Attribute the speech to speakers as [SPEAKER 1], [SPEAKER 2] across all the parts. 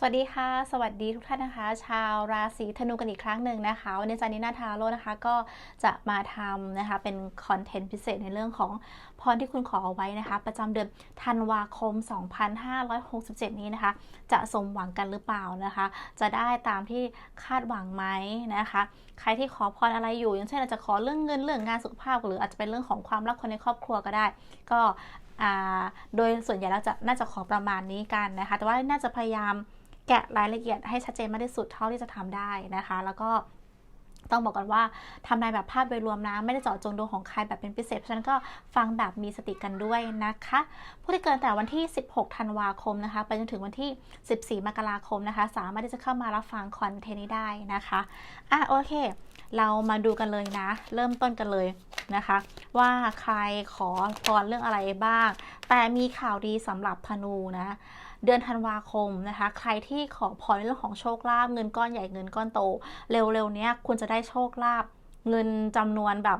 [SPEAKER 1] สวัสดีค่ะ สวัสดีทุกท่านนะคะ ชาวราศีธนูกันอีกครั้งหนึ่งนะคะวันนี้จานินาทาโร่นะคะก็จะมาทำนะคะเป็นคอนเทนต์พิเศษในเรื่องของพรที่คุณขอเอาไว้นะคะ ประจำเดือนธันวาคม 2567 นี้นะคะ จะสมหวังกันหรือเปล่านะคะ จะได้ตามที่คาดหวังไหมนะคะ ใครที่ขอพรอะไรอยู่ อย่างเช่นอาจจะขอเรื่องเงินเรื่องงานสุขภาพ หรืออาจจะเป็นเรื่องของความรักคนในครอบครัวก็ได้ ก็โดยส่วนใหญ่แล้วจะน่าจะขอประมาณนี้กันนะคะ แต่ว่าน่าจะพยายาม แกะรายละเอียดให้ชัดเจนมากที่สุดเท่าที่จะทำได้นะคะ แล้วก็ต้องบอกกันว่าทำนายแบบภาพโดยรวมนะ ไม่ได้เจาะจงดวงของใครแบบเป็นพิเศษ เพราะฉะนั้นก็ฟังแบบมีสติกันด้วยนะคะ ผู้ที่เกิดแต่วันที่ 16 ธันวาคมนะคะ ไปจนถึงวันที่ 14 มกราคมนะคะ สามารถที่จะเข้ามารับฟังคอนเทนต์นี้ได้นะคะ อะโอเค เรามาดูกันเลยนะ เริ่มต้นกันเลยนะคะ ว่าใครขอพรเรื่องอะไรบ้าง แต่มีข่าวดีสำหรับธนูนะ เดือนธันวาคมนะคะ ใครที่ขอพรในเรื่องของโชคลาภเงินก้อนใหญ่เงินก้อนโต เร็วๆเนี้ยคุณจะได้โชคลาภเงินจำนวนแบบ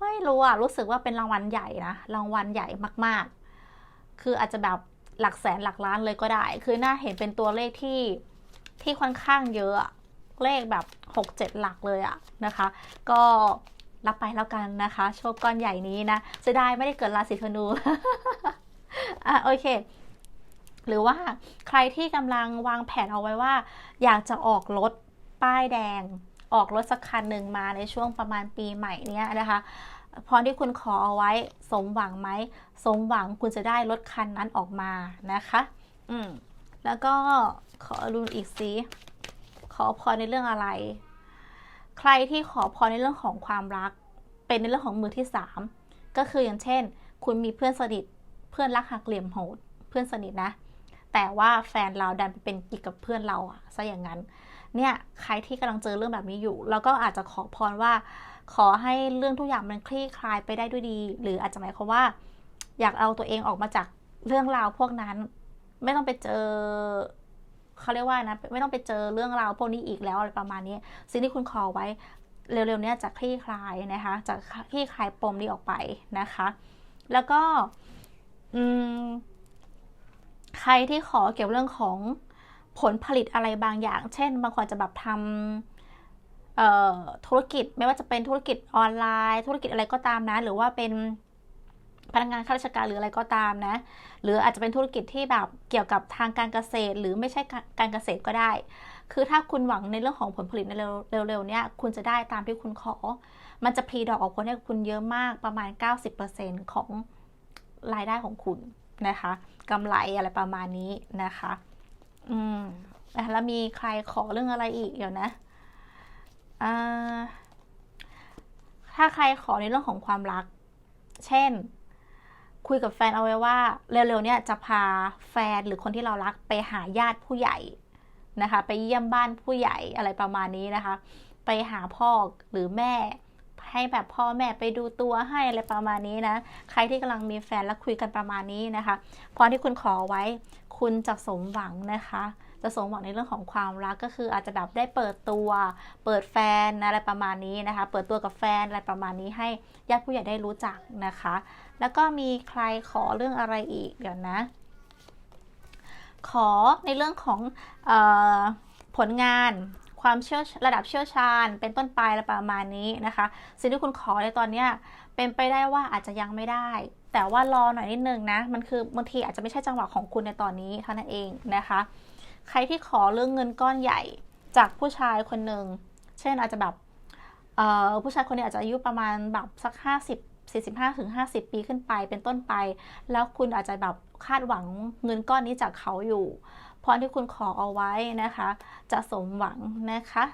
[SPEAKER 1] ไม่รู้อะรู้สึกว่าเป็นรางวัลใหญ่นะรางวัลใหญ่มากๆ คืออาจจะแบบหลักแสนหลักล้านเลยก็ได้ คือน่าเห็นเป็นตัวเลขที่ที่ค่อนข้างเยอะเลขแบบหกเจ็ดหลักเลยอะนะคะ ก็รับไปแล้วกันนะคะ โชคก้อนใหญ่นี้นะจะได้ไม่ได้เกิดราศีธนูอะโอเค หรือว่าใครที่กำลังวางแผนเอาไว้ว่า อยากจะออกรถป้ายแดง ออกรถสักคันหนึ่งมาในช่วงประมาณปีใหม่เนี้ยนะคะพรที่คุณขอเอาไว้สมหวังไหมสมหวังคุณจะได้รถคันนั้นออกมานะคะ อืมแล้วก็ขอรุนอีกสิขอพรในเรื่องอะไร ใครที่ขอพรในเรื่องของความรัก เป็นในเรื่องของมือที่สามก็คืออย่างเช่น คุณมีเพื่อนสนิทเพื่อนรักหักเหลี่ยมโหด เพื่อนสนิทนะ แต่ว่าแฟนเราดันไปเป็นกิ๊กกับเพื่อนเราอะซะอย่างนั้น เนี่ยใครที่กำลังเจอเรื่องแบบนี้อยู่เราก็อาจจะขอพรว่า ขอให้เรื่องทุกอย่างมันคลี่คลายไปได้ด้วยดี หรืออาจจะหมายความว่า อยากเอาตัวเองออกมาจากเรื่องราวพวกนั้น ไม่ต้องไปเจอเขาเรียกว่านะไม่ต้องไปเจอเรื่องราวพวกนี้อีกแล้วอะไรประมาณนี้ สิ่งที่คุณขอไว้เร็วๆนี้จะคลี่คลายนะคะ จะคลี่คลายปมนี้ออกไปนะคะ แล้วก็ อืม ใครที่ขอเกี่ยวเรื่องของผลผลิตอะไรบางอย่าง เช่น บางคนจะแบบทำธุรกิจไม่ว่าจะเป็นธุรกิจออนไลน์ ธุรกิจอะไรก็ตามนะ หรือว่าเป็นพนักงานข้าราชการหรืออะไรก็ตามนะ หรืออาจจะเป็นธุรกิจที่แบบเกี่ยวกับทางการเกษตร หรือไม่ใช่การเกษตรก็ได้ คือถ้าคุณหวังในเรื่องของผลผลิตในเร็วๆเนี้ยคุณจะได้ตามที่คุณขอ มันจะพรีดอกออกผลให้คุณเยอะมากประมาณ 90%ของรายได้ของคุณ นะคะกำไรอะไรประมาณนี้นะคะ อืมแล้วมีใครขอเรื่องอะไรอีกเดี๋ยวนะถ้าใครขอในเรื่องของความรัก เช่น คุยกับแฟนเอาไว้ว่า เร็วๆเนี้ยจะพาแฟนหรือคนที่เรารักไปหาญาติผู้ใหญ่นะคะ ไปเยี่ยมบ้านผู้ใหญ่อะไรประมาณนี้นะคะ ไปหาพ่อหรือแม่ ให้แบบพ่อแม่ไปดูตัวให้อะไรประมาณนี้นะ ใครที่กำลังมีแฟนแล้วคุยกันประมาณนี้นะคะพรที่คุณขอไว้คุณจะสมหวังนะคะ จะสมหวังในเรื่องของความรักก็คืออาจจะแบบได้เปิดตัว เปิดแฟนอะไรประมาณนี้นะคะ เปิดตัวกับแฟนอะไรประมาณนี้ให้ญาติผู้ใหญ่ได้รู้จักนะคะ แล้วก็มีใครขอเรื่องอะไรอีกเดี๋ยวนะ ขอในเรื่องของออผลงาน ความเชี่ยวระดับเชี่ยวชาญ เป็นต้นไปอะไรประมาณนี้นะคะ สิ่งที่คุณขอในตอนนี้เป็นไปได้ว่าอาจจะยังไม่ได้ แต่ว่ารอหน่อยนิดนึงนะ มันคือบางทีอาจจะไม่ใช่จังหวะของคุณในตอนนี้เท่านั้นเองนะคะ ใครที่ขอเรื่องเงินก้อนใหญ่จากผู้ชายคนหนึ่งเช่นอาจจะแบบผู้ชายคนนี้อาจจะอายุประมาณแบบสัก 50 45ถึง50 ปีขึ้นไปเป็นต้นไป แล้วคุณอาจจะแบบคาดหวังเงินก้อนนี้จากเขาอยู่ พรที่คุณขอเอาไว้นะคะ จะสมหวังนะคะ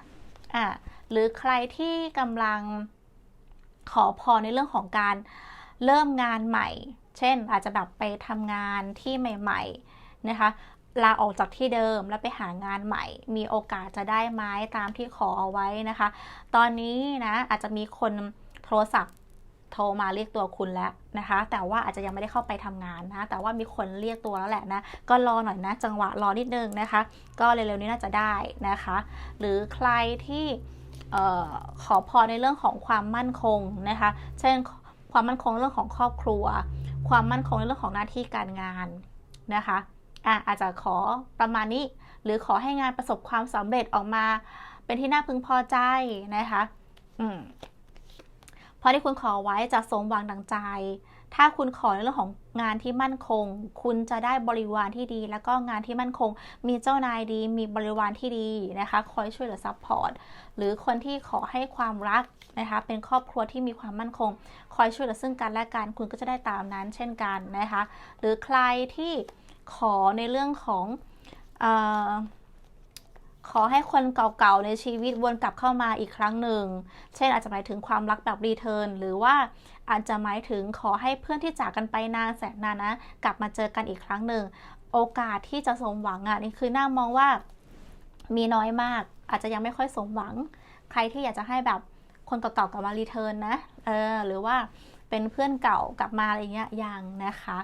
[SPEAKER 1] อ่าหรือใครที่กำลังขอพรในเรื่องของการเริ่มงานใหม่ เช่น อาจจะแบบไปทำงานที่ใหม่ ๆนะคะลาออกจากที่เดิมแล้วไปหางานใหม่ มีโอกาสจะได้ไหมตามที่ขอเอาไว้นะคะ ตอนนี้นะอาจจะมีคนโทรศัพท์ โทรมาเรียกตัวคุณแล้วนะคะ แต่ว่าอาจจะยังไม่ได้เข้าไปทำงานนะ แต่ว่ามีคนเรียกตัวแล้วแหละนะ ก็รอหน่อยนะ จังหวะรอนิดนึงนะคะ ก็เร็วๆนี้น่าจะได้นะคะ หรือใครที่ขอพรในเรื่องของความมั่นคงนะคะ เช่นความมั่นคงเรื่องของครอบครัว ความมั่นคงในเรื่องของหน้าที่การงานนะคะอะอาจจะขอประมาณนี้ หรือขอให้งานประสบความสำเร็จออกมา เป็นที่น่าพึงพอใจนะคะ อืม เพราะที่คุณขอไว้จะสมหวังดังใจ ถ้าคุณขอในเรื่องของงานที่มั่นคง คุณจะได้บริวารที่ดี แล้วก็งานที่มั่นคง มีเจ้านายดี มีบริวารที่ดีนะคะ คอยช่วยเหลือซัพพอร์ต หรือคนที่ขอให้ความรักนะคะ เป็นครอบครัวที่มีความมั่นคง คอยช่วยเหลือซึ่งกันและกัน คุณก็จะได้ตามนั้นเช่นกันนะคะ หรือใครที่ขอในเรื่องของเออ ขอให้คนเก่าๆในชีวิตวนกลับเข้ามาอีกครั้งหนึ่ง เช่นอาจจะหมายถึงความรักแบบรีเทิร์นหรือว่าอาจจะหมายถึงขอให้เพื่อนที่จากกันไปนานแสนนานนะ กลับมาเจอกันอีกครั้งหนึ่ง โอกาสที่จะสมหวังอะนี่คือน่ามองว่ามีน้อยมาก อาจจะยังไม่ค่อยสมหวัง ใครที่อยากจะให้แบบคนเก่าๆกลับมารีเทิร์นนะ เออ หรือว่าเป็นเพื่อนเก่ากลับมาอะไรเงี้ยยังนะคะ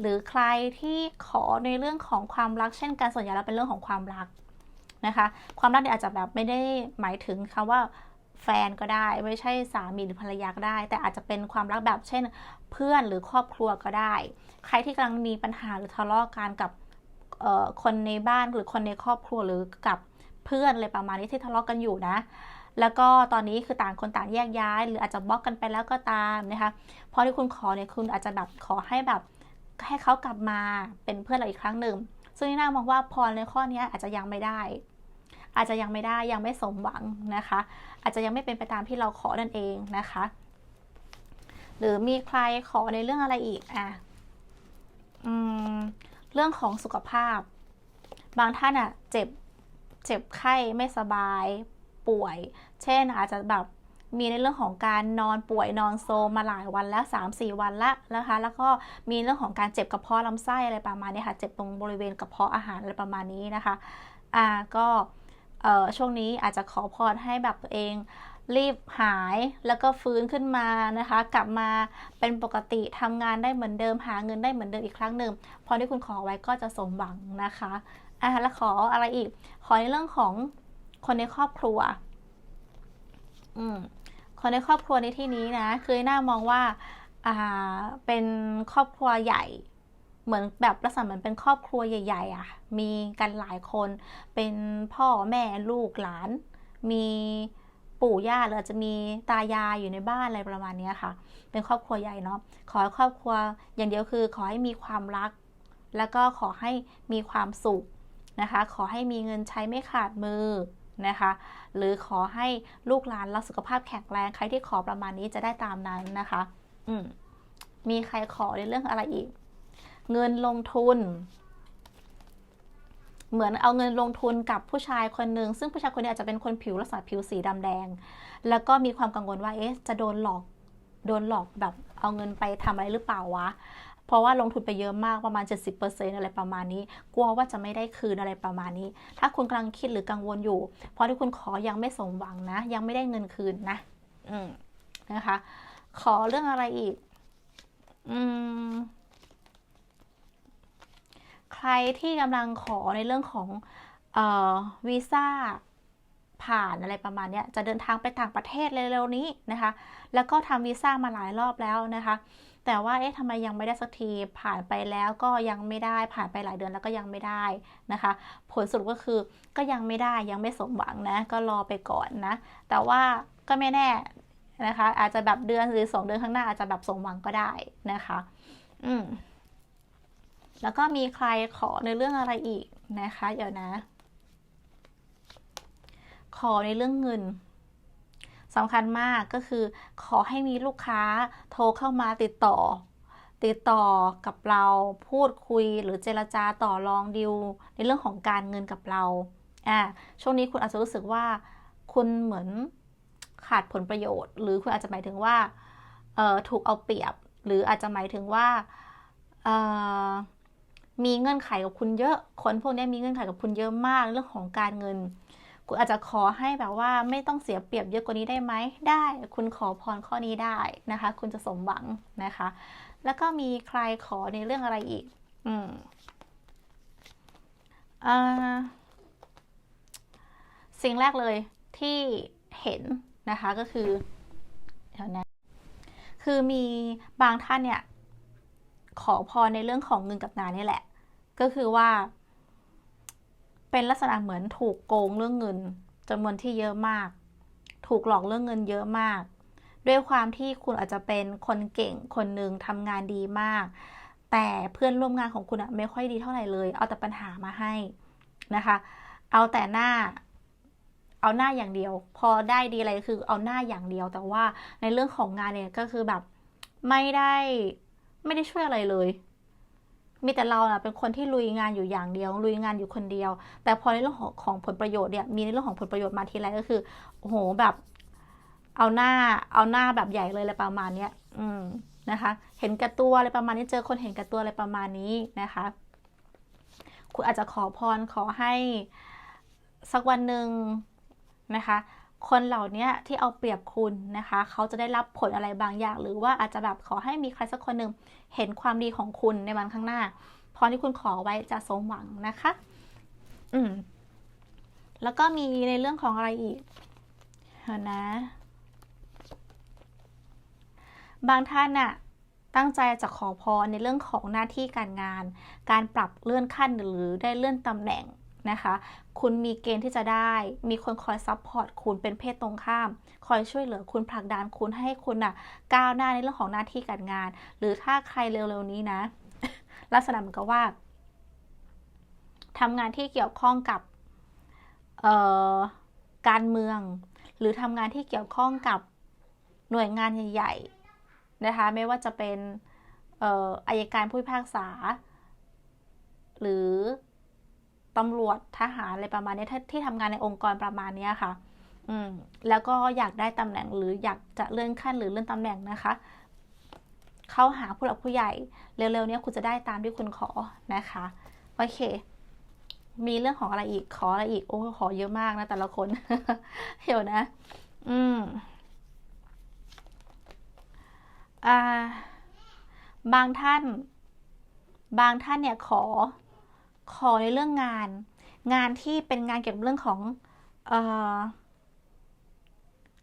[SPEAKER 1] หรือใครที่ขอในเรื่องของความรักเช่นกันส่วนใหญ่แล้วเป็นเรื่องของความรัก นะคะ ความรักเนี่ยอาจจะแบบไม่ได้หมายถึงคำว่าแฟนก็ได้ ไม่ใช่สามีหรือภรรยาก็ได้ แต่อาจจะเป็นความรักแบบเช่น เพื่อนหรือครอบครัวก็ได้ ใครที่กำลังมีปัญหาหรือทะเลาะกันกับคนในบ้านหรือคนในครอบครัวหรือกับเพื่อนอะไรประมาณนี้ที่ทะเลาะกันอยู่นะ แล้วก็ตอนนี้คือต่างคนต่างแยกย้าย หรืออาจจะบล็อกกันไปแล้วก็ตามนะคะเพราะที่คุณขอเนี่ยคุณอาจจะแบบขอให้แบบให้เขากลับมาเป็นเพื่อนเราอีกครั้งหนึ่งซึ่งนี่น่ามองว่าพรในข้อนี้อาจจะยังไม่ได้ อาจจะยังไม่ได้ยังไม่สมหวังนะคะ อาจจะยังไม่เป็นไปตามที่เราขอนั่นเองนะคะ หรือมีใครขอในเรื่องอะไรอีกอะอืมเรื่องของสุขภาพ บางท่านอะเจ็บเจ็บไข้ไม่สบายป่วย เช่นอาจจะแบบมีในเรื่องของการนอนป่วยนอนโซมาหลายวันแล้ว 3-4 วันละนะคะ แล้วก็มีเรื่องของการเจ็บกระเพาะลำไส้อะไรประมาณนี้ค่ะ เจ็บตรงบริเวณกระเพาะอาหารอะไรประมาณนี้นะคะ อ่าก็ ช่วงนี้อาจจะขอพรให้แบบตัวเองรีบหายแล้วก็ฟื้นขึ้นมานะคะ กลับมาเป็นปกติทำงานได้เหมือนเดิมหาเงินได้เหมือนเดิมอีกครั้งหนึ่งพอที่คุณขอไว้ก็จะสมหวังนะคะอ่าแล้วขออะไรอีก ขอในเรื่องของคนในครอบครัว อืมคนในครอบครัวในที่นี้นะคือหน้ามองว่าอ่าเป็นครอบครัวใหญ่ เหมือนแบบลักษณะเหมือนเป็นครอบครัวใหญ่ ๆอะ มีกันหลายคนเป็นพ่อแม่ลูกหลาน มีปู่ย่าหรืออาจจะมีตายายอยู่ในบ้านอะไรประมาณนี้ค่ะ เป็นครอบครัวใหญ่เนาะขอให้ครอบครัวอย่างเดียวคือขอให้มีความรัก แล้วก็ขอให้มีความสุขนะคะ ขอให้มีเงินใช้ไม่ขาดมือนะคะ หรือขอให้ลูกหลานรักสุขภาพแข็งแรงใครที่ขอประมาณนี้จะได้ตามนั้นนะคะ อืมมีใครขอในเรื่องอะไรอีก เงินลงทุน เหมือนเอาเงินลงทุนกับผู้ชายคนหนึ่งซึ่งผู้ชายคนนี้อาจจะเป็นคนผิวลักษณะผิวสีดำแดง แล้วก็มีความกังวลว่าเอ๊ะจะโดนหลอกโดนหลอกแบบเอาเงินไปทำอะไรหรือเปล่าวะเพราะว่าลงทุนไปเยอะมากประมาณ 70%อะไรประมาณนี้ กลัวว่าจะไม่ได้คืนอะไรประมาณนี้ ถ้าคุณกำลังคิดหรือกังวลอยู่ เพราะที่คุณขอยังไม่สมหวังนะ ยังไม่ได้เงินคืนนะ อืมนะคะ ขอเรื่องอะไรอีก อืม ใครที่กำลังขอในเรื่องของออวีซ่าผ่านอะไรประมาณนี้จะเดินทางไปต่างประเทศเร็วๆนี้นะคะ แล้วก็ทำวีซ่ามาหลายรอบแล้วนะคะ แต่ว่าเอ๊ะทำไมยังไม่ได้สักทีผ่านไปแล้วก็ยังไม่ได้ผ่านไปหลายเดือนแล้วก็ยังไม่ได้นะคะ ผลสรุปก็คือก็ยังไม่ได้ยังไม่สมหวังนะ ก็รอไปก่อนนะ แต่ว่าก็ไม่แน่นะคะ อาจจะแบบเดือนหรือสองเดือนข้างหน้าอาจจะแบบสมหวังก็ได้นะคะ อืม แล้วก็มีใครขอในเรื่องอะไรอีกนะคะ เดี๋ยวนะ ขอในเรื่องเงินสำคัญมากก็คือขอให้มีลูกค้าโทรเข้ามาติดต่อ ติดต่อกับเราพูดคุยหรือเจรจาต่อรองดิวในเรื่องของการเงินกับเราอ่าช่วงนี้คุณอาจจะรู้สึกว่า คุณเหมือนขาดผลประโยชน์ หรือคุณอาจจะหมายถึงว่าเออถูกเอาเปรียบ หรืออาจจะหมายถึงว่าเออ มีเงื่อนไขกับคุณเยอะ คนพวกนี้มีเงื่อนไขกับคุณเยอะมากเรื่องของการเงิน คุณอาจจะขอให้แบบว่าไม่ต้องเสียเปรียบเยอะกว่านี้ได้ไหมได้ คุณขอพรข้อนี้ได้นะคะ คุณจะสมหวังนะคะ แล้วก็มีใครขอในเรื่องอะไรอีก อืมอ่าสิ่งแรกเลยที่เห็นนะคะก็คือเดี๋ยวนะคือมีบางท่านเนี่ย ขอพรในเรื่องของเงินกับงานนี่แหละ ก็คือว่า เป็นลักษณะเหมือนถูกโกงเรื่องเงินจำนวนที่เยอะมาก ถูกหลอกเรื่องเงินเยอะมาก ด้วยความที่คุณอาจจะเป็นคนเก่งคนหนึ่งทำงานดีมาก แต่เพื่อนร่วมงานของคุณอะไม่ค่อยดีเท่าไหร่เลย เอาแต่ปัญหามาให้นะคะ เอาแต่หน้าเอาหน้าอย่างเดียว พอได้ดีอะไรคือเอาหน้าอย่างเดียว แต่ว่าในเรื่องของงานเนี่ยก็คือแบบไม่ได้ไม่ได้ช่วยอะไรเลย มีแต่เราเป็นคนที่ลุยงานอยู่อย่างเดียว ลุยงานอยู่คนเดียว แต่พอในเรื่องของของผลประโยชน์เนี่ยมีในเรื่องของผลประโยชน์มาทีไรก็คือโอ้โหแบบเอาหน้าเอาหน้าแบบใหญ่เลยอะไรประมาณเนี้ยอืมนะคะ เห็นแก่ตัวอะไรประมาณนี้เจอคนเห็นแก่ตัวอะไรประมาณนี้นะคะ คุณอาจจะขอพรขอให้สักวันหนึ่งนะคะ คนเหล่านี้ที่เอาเปรียบคุณนะคะ เขาจะได้รับผลอะไรบางอย่าง หรือว่าอาจจะแบบขอให้มีใครสักคนหนึ่งเห็นความดีของคุณในวันข้างหน้าพรที่คุณขอไว้จะสมหวังนะคะ อืม แล้วก็มีในเรื่องของอะไรอีกนะบางท่านน่ะตั้งใจจะขอพรในเรื่องของหน้าที่การงาน การปรับเลื่อนขั้นหรือได้เลื่อนตำแหน่ง นะคะ คุณมีเกณฑ์ที่จะได้ มีคนคอยซัพพอร์ตคุณเป็นเพศตรงข้าม คอยช่วยเหลือคุณผลักดันคุณให้คุณน่ะก้าวหน้าในเรื่องของหน้าที่การงาน หรือถ้าใครเร็วๆนี้นะ ลักษณะเหมือนกับว่าทำงานที่เกี่ยวข้องกับการเมือง หรือทำงานที่เกี่ยวข้องกับหน่วยงานใหญ่ๆนะคะ ไม่ว่าจะเป็นอายการผู้พิพากษา หรือ ตำรวจทหารอะไรประมาณนี้ที่ทำงานในองค์กรประมาณนี้ค่ะอืมแล้วก็อยากได้ตำแหน่งหรืออยากจะเลื่อนขั้นหรือเลื่อนตำแหน่งนะคะ เข้าหาผู้หลักผู้ใหญ่เร็วๆนี้คุณจะได้ตามที่คุณขอนะคะโอเค มีเรื่องของอะไรอีกขออะไรอีกโอ้ขอเยอะมากนะแต่ละคนเหี่ยวนะ อืมอ่าบางท่าน บางท่านเนี่ยขอ ขอในเรื่องงาน งานที่เป็นงานเกี่ยวกับเรื่องของ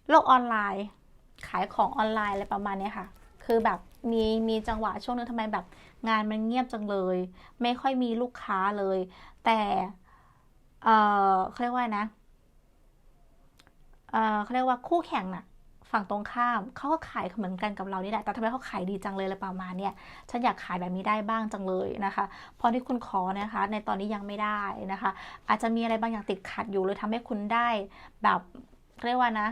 [SPEAKER 1] โลกออนไลน์ ขายของออนไลน์อะไรประมาณนี้ค่ะ คือแบบมีมีจังหวะช่วงนึงทำไมแบบ งานมันเงียบจังเลย ไม่ค่อยมีลูกค้าเลย แต่เออเขาเรียกว่านะเออเขาเรียกว่าคู่แข่งน่ะ ฝั่งตรงข้ามเขาก็ขายเหมือนกันกับเรานี่แหละแต่ทำไมเขาขายดีจังเลยอะไรประมาณเนี้ยฉันอยากขายแบบนี้ได้บ้างจังเลยนะคะ พอที่คุณขอนะคะ ในตอนนี้ยังไม่ได้นะคะ อาจจะมีอะไรบางอย่างติดขัดอยู่เลยทำให้คุณได้แบบเรียกว่านะ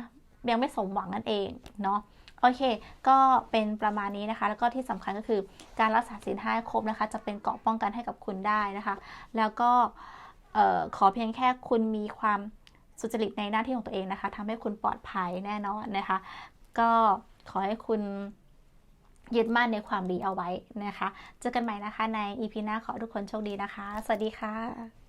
[SPEAKER 1] ยังไม่สมหวังนั่นเองเนาะโอเค ก็เป็นประมาณนี้นะคะ แล้วก็ที่สำคัญก็คือการรักษาศีลห้าครบนะคะ จะเป็นเกราะป้องกันให้กับคุณได้นะคะ แล้วก็ขอเพียงแค่คุณมีความ สุจริตในหน้าที่ของตัวเองนะคะทำให้คุณปลอดภัยแน่นอนนะคะ ก็ขอให้คุณยึดมั่นในความดีเอาไว้นะคะ เจอกันใหม่นะคะใน EP หน้าขอทุกคนโชคดีนะคะ สวัสดีค่ะ